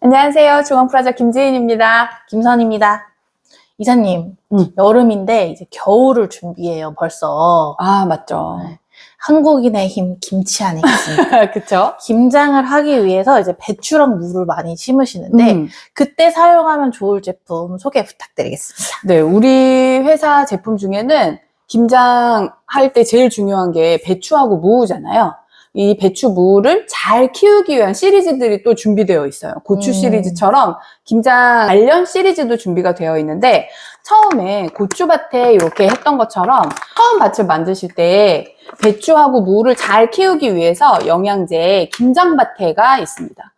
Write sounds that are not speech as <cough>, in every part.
안녕하세요. 중앙프라자 김지은입니다. 김선입니다. 이사님, 음. 여름인데 이제 겨울을 준비해요, 벌써. 아, 맞죠. 네. 한국인의 힘, 김치 아니겠습니까? <laughs> 그쵸? 김장을 하기 위해서 이제 배추랑 무를 많이 심으시는데, 음. 그때 사용하면 좋을 제품 소개 부탁드리겠습니다. 네, 우리 회사 제품 중에는 김장 할 때 제일 중요한 게 배추하고 무잖아요. 이 배추 무를 잘 키우기 위한 시리즈들이 또 준비되어 있어요. 고추 음. 시리즈처럼 김장 관련 시리즈도 준비가 되어 있는데 처음에 고추밭에 이렇게 했던 것처럼 처음 밭을 만드실 때 배추하고 무를 잘 키우기 위해서 영양제 김장밭에가 있습니다.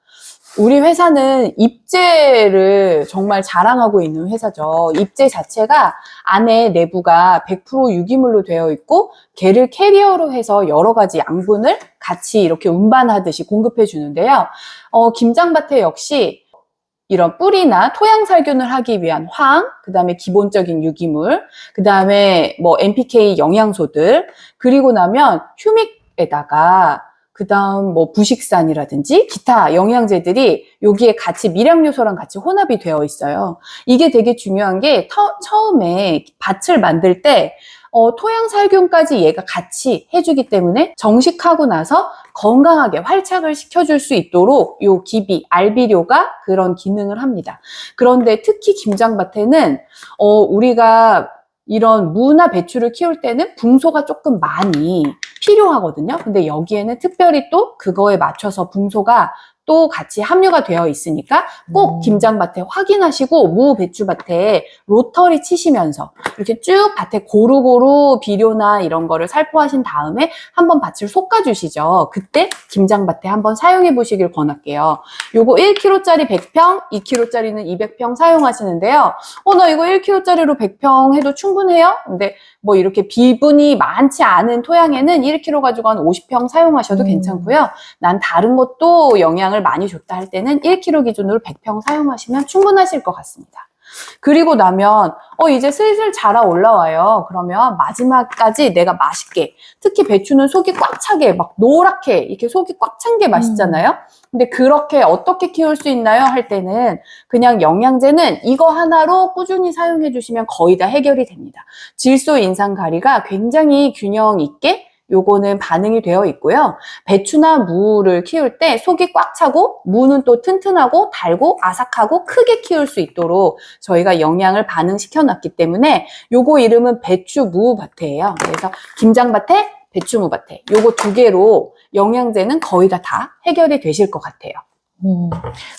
우리 회사는 잎제를 정말 자랑하고 있는 회사죠. 잎제 자체가 안에 내부가 100% 유기물로 되어 있고 개를 캐리어로 해서 여러 가지 양분을 같이 이렇게 운반하듯이 공급해 주는데요. 어, 김장밭에 역시 이런 뿌리나 토양 살균을 하기 위한 황, 그 다음에 기본적인 유기물, 그 다음에 뭐 NPK 영양소들, 그리고 나면 휴믹에다가 그 다음 뭐 부식산이라든지 기타 영양제들이 여기에 같이 미량 요소랑 같이 혼합이 되어 있어요. 이게 되게 중요한 게 터- 처음에 밭을 만들 때 어, 토양 살균까지 얘가 같이 해주기 때문에 정식하고 나서 건강하게 활착을 시켜줄 수 있도록 요 기비, 알비료가 그런 기능을 합니다. 그런데 특히 김장밭에는 어, 우리가 이런 무나 배추를 키울 때는 붕소가 조금 많이 필요하거든요. 근데 여기에는 특별히 또 그거에 맞춰서 붕소가 또 같이 함유가 되어 있으니까 꼭 음. 김장밭에 확인하시고 무 배추밭에 로터리 치시면서 이렇게 쭉 밭에 고루고루 비료나 이런 거를 살포하신 다음에 한번 밭을 솎아주시죠. 그때 김장밭에 한번 사용해 보시길 권할게요. 요거 1kg짜리 100평, 2kg짜리는 200평 사용하시는데요. 어, 나 이거 1kg짜리로 100평 해도 충분해요? 근데 뭐 이렇게 비분이 많지 않은 토양에는 1kg 가지고 한 50평 사용하셔도 음. 괜찮고요. 난 다른 것도 영 향을 많이 줬다 할 때는 1kg 기준으로 100평 사용하시면 충분하실 것 같습니다. 그리고 나면 어 이제 슬슬 자라 올라와요. 그러면 마지막까지 내가 맛있게 특히 배추는 속이 꽉 차게 막 노랗게 이렇게 속이 꽉 찬 게 맛있잖아요. 근데 그렇게 어떻게 키울 수 있나요? 할 때는 그냥 영양제는 이거 하나로 꾸준히 사용해 주시면 거의 다 해결이 됩니다. 질소 인상 가리가 굉장히 균형 있게 요거는 반응이 되어 있고요. 배추나 무를 키울 때 속이 꽉 차고 무는 또 튼튼하고 달고 아삭하고 크게 키울 수 있도록 저희가 영양을 반응시켜 놨기 때문에 요거 이름은 배추무밭이에요. 그래서 김장밭에 배추무밭에 요거 두 개로 영양제는 거의 다 다 해결이 되실 것 같아요. 음.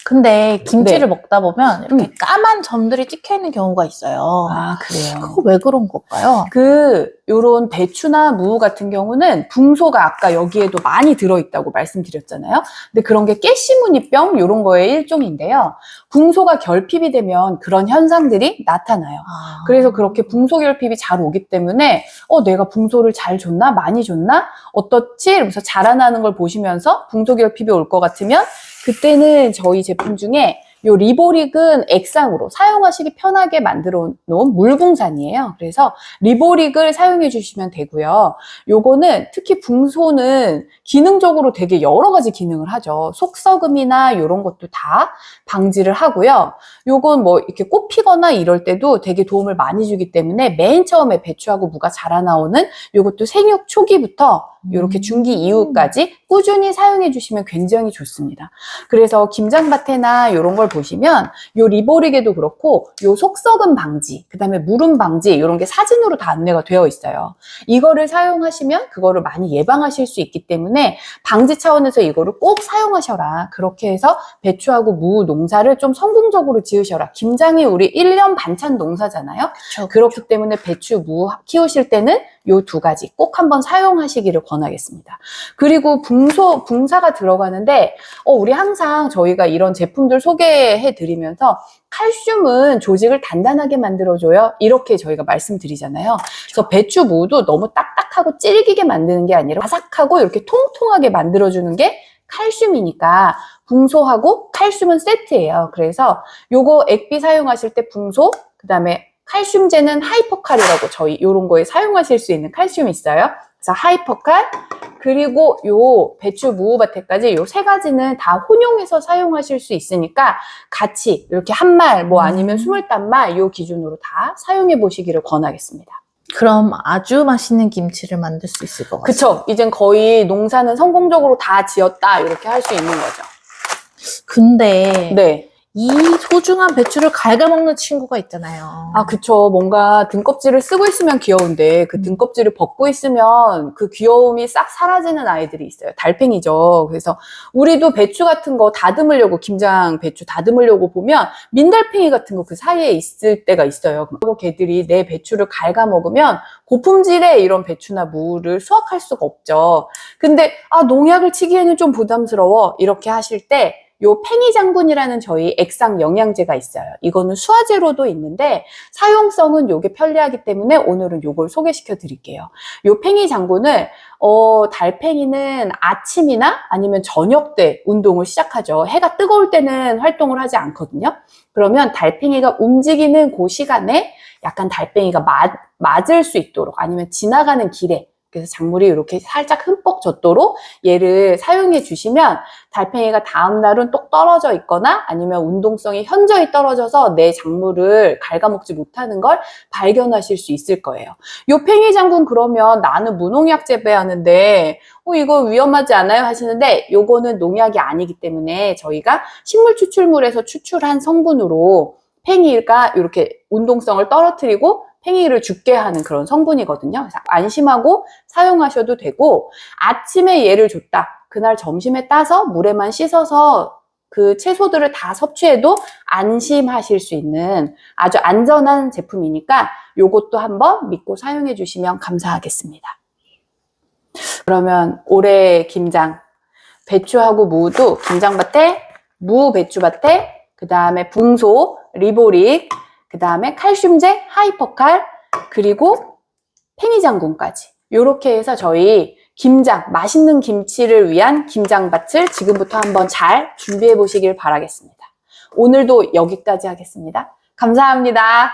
근데 김치를 네. 먹다 보면 이렇게 음. 까만 점들이 찍혀 있는 경우가 있어요. 아 그래요. 그거 왜 그런 걸까요? 그 요런 배추나 무 같은 경우는 붕소가 아까 여기에도 많이 들어있다고 말씀드렸잖아요. 근데 그런 게 깨시무늬병 요런 거의 일종인데요. 붕소가 결핍이 되면 그런 현상들이 나타나요. 아. 그래서 그렇게 붕소 결핍이 잘 오기 때문에 어 내가 붕소를 잘 줬나 많이 줬나 어떻지 이러면서 자라나는 걸 보시면서 붕소 결핍이 올 것 같으면 그때는 저희 제품 중에 요 리보릭은 액상으로 사용하시기 편하게 만들어 놓은 물붕산이에요. 그래서 리보릭을 사용해 주시면 되고요. 요거는 특히 붕소는 기능적으로 되게 여러 가지 기능을 하죠. 속썩음이나 요런 것도 다 방지를 하고요. 요건 뭐 이렇게 꽃 피거나 이럴 때도 되게 도움을 많이 주기 때문에 맨 처음에 배추하고 무가 자라나오는 요것도 생육 초기부터 이렇게 음. 중기 이후까지 꾸준히 사용해 주시면 굉장히 좋습니다. 그래서 김장밭에나 이런 걸 보시면 요 리보릭에도 그렇고 요 속썩음 방지, 그다음에 무름 방지 이런 게 사진으로 다 안내가 되어 있어요. 이거를 사용하시면 그거를 많이 예방하실 수 있기 때문에 방지 차원에서 이거를 꼭 사용하셔라. 그렇게 해서 배추하고 무 농사를 좀 성공적으로 지으셔라. 김장이 우리 1년 반찬 농사잖아요. 그쵸. 그렇기 때문에 배추, 무 키우실 때는 요 두 가지 꼭 한번 사용하시기를 권하겠습니다. 그리고 붕소, 붕사가 들어가는데, 어, 우리 항상 저희가 이런 제품들 소개해 드리면서 칼슘은 조직을 단단하게 만들어줘요. 이렇게 저희가 말씀드리잖아요. 그래서 배추, 무도 너무 딱딱하고 질기게 만드는 게 아니라 바삭하고 이렇게 통통하게 만들어주는 게 칼슘이니까 붕소하고 칼슘은 세트예요. 그래서 요거 액비 사용하실 때 붕소, 그 다음에 칼슘제는 하이퍼칼이라고 저희 요런 거에 사용하실 수 있는 칼슘이 있어요. 그래서 하이퍼칼 그리고 요 배추 무우밭에까지 요 세 가지는 다 혼용해서 사용하실 수 있으니까 같이 이렇게 한 말 뭐 아니면 음. 스물 단말 요 기준으로 다 사용해 보시기를 권하겠습니다. 그럼 아주 맛있는 김치를 만들 수 있을 것 같아요. 그쵸? 이젠 거의 농사는 성공적으로 다 지었다 이렇게 할 수 있는 거죠. 근데 네. 이 소중한 배추를 갉아먹는 친구가 있잖아요. 아, 그쵸. 뭔가 등껍질을 쓰고 있으면 귀여운데 그 음. 등껍질을 벗고 있으면 그 귀여움이 싹 사라지는 아이들이 있어요. 달팽이죠. 그래서 우리도 배추 같은 거 다듬으려고, 김장 배추 다듬으려고 보면 민달팽이 같은 거 그 사이에 있을 때가 있어요. 그리고 걔들이 내 배추를 갉아먹으면 고품질의 이런 배추나 무를 수확할 수가 없죠. 근데 아, 농약을 치기에는 좀 부담스러워. 이렇게 하실 때 요 팽이 장군이라는 저희 액상 영양제가 있어요. 이거는 수화제로도 있는데 사용성은 요게 편리하기 때문에 오늘은 요걸 소개시켜 드릴게요. 요 팽이 장군을 어, 달팽이는 아침이나 아니면 저녁 때 운동을 시작하죠. 해가 뜨거울 때는 활동을 하지 않거든요. 그러면 달팽이가 움직이는 그 시간에 약간 달팽이가 맞, 맞을 수 있도록 아니면 지나가는 길에 그래서 작물이 이렇게 살짝 흠뻑 젖도록 얘를 사용해 주시면 달팽이가 다음 날은 똑 떨어져 있거나 아니면 운동성이 현저히 떨어져서 내 작물을 갉아먹지 못하는 걸 발견하실 수 있을 거예요. 요 팽이 장군 그러면 나는 무농약 재배하는데 어 이거 위험하지 않아요 하시는데 요거는 농약이 아니기 때문에 저희가 식물 추출물에서 추출한 성분으로 팽이가 이렇게 운동성을 떨어뜨리고 팽이를 죽게 하는 그런 성분이거든요. 안심하고 사용하셔도 되고 아침에 얘를 줬다. 그날 점심에 따서 물에만 씻어서 그 채소들을 다 섭취해도 안심하실 수 있는 아주 안전한 제품이니까 요것도 한번 믿고 사용해 주시면 감사하겠습니다. 그러면 올해 김장 배추하고 무도 김장밭에 무 배추밭에 그 다음에 붕소 리보릭 그 다음에 칼슘제 하이퍼칼 그리고 팽이장군까지 이렇게 해서 저희 김장 맛있는 김치를 위한 김장밭을 지금부터 한번 잘 준비해 보시길 바라겠습니다. 오늘도 여기까지 하겠습니다. 감사합니다.